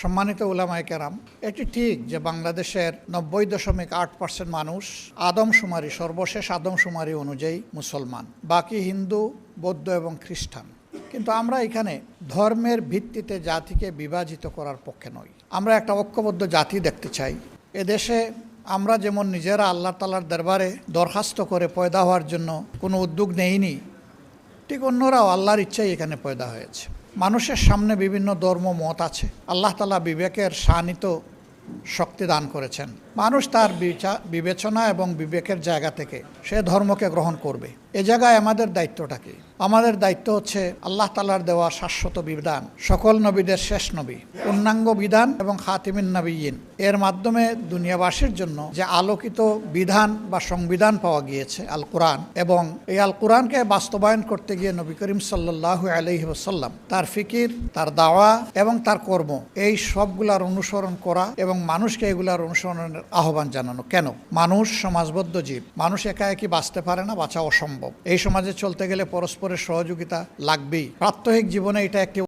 সম্মানিত উলামায়ে কেরাম, এটি ঠিক যে বাংলাদেশের নব্বই দশমিক আট পার্সেন্ট মানুষ আদমশুমারি, সর্বশেষ আদমশুমারি অনুযায়ী মুসলমান, বাকি হিন্দু, বৌদ্ধ এবং খ্রিস্টান। কিন্তু আমরা এখানে ধর্মের ভিত্তিতে জাতিকে বিভাজিত করার পক্ষে নই। আমরা একটা ঐক্যবদ্ধ জাতি দেখতে চাই। এদেশে আমরা যেমন নিজেরা আল্লাহ তালার দরবারে দরখাস্ত করে পয়দা হওয়ার জন্য কোনো উদ্যোগ নেইনি, ঠিক অন্যরাও আল্লাহর ইচ্ছাই এখানে পয়দা হয়েছে। মানুষের সামনে বিভিন্ন ধর্ম মত আছে। আল্লাহ তালা বিবেকের শানিত শক্তি দান করেছেন। মানুষ তার বিচা- বিবেচনা এবং বিবেকের জায়গা থেকে সে ধর্মকে গ্রহণ করবে। এ জায়গায় আমাদের দায়িত্বটা কি? আমাদের দায়িত্ব হচ্ছে আল্লাহ তালার দেওয়া শাশ্বত বিধান, সকল নবীদের শেষ নবী, পূর্ণাঙ্গ বিধান এবং খাতিমিন নবীন। এর মাধ্যমে দুনিয়াবাসীর জন্য যে আলোকিত বিধান বা সংবিধান পাওয়া গিয়েছে আল কোরআন এবং এই আল কোরআনকে বাস্তবায়ন করতে গিয়ে নবী করিম সাল্লাহ আলহি ওসাল্লাম তার ফিকির, তার দাওয়া এবং তার কর্ম, এই সবগুলার অনুসরণ করা এবং মানুষকে এগুলার অনুসরণের আহ্বান জানানো। কেন? মানুষ সমাজবদ্ধ জীব। মানুষ একা একই বাঁচতে পারে না, বাঁচা অসম্ভব। এই সমাজে চলতে গেলে পরস্পরের সহযোগিতা লাগবেই। প্রাত্যহিক জীবনে এটা একটি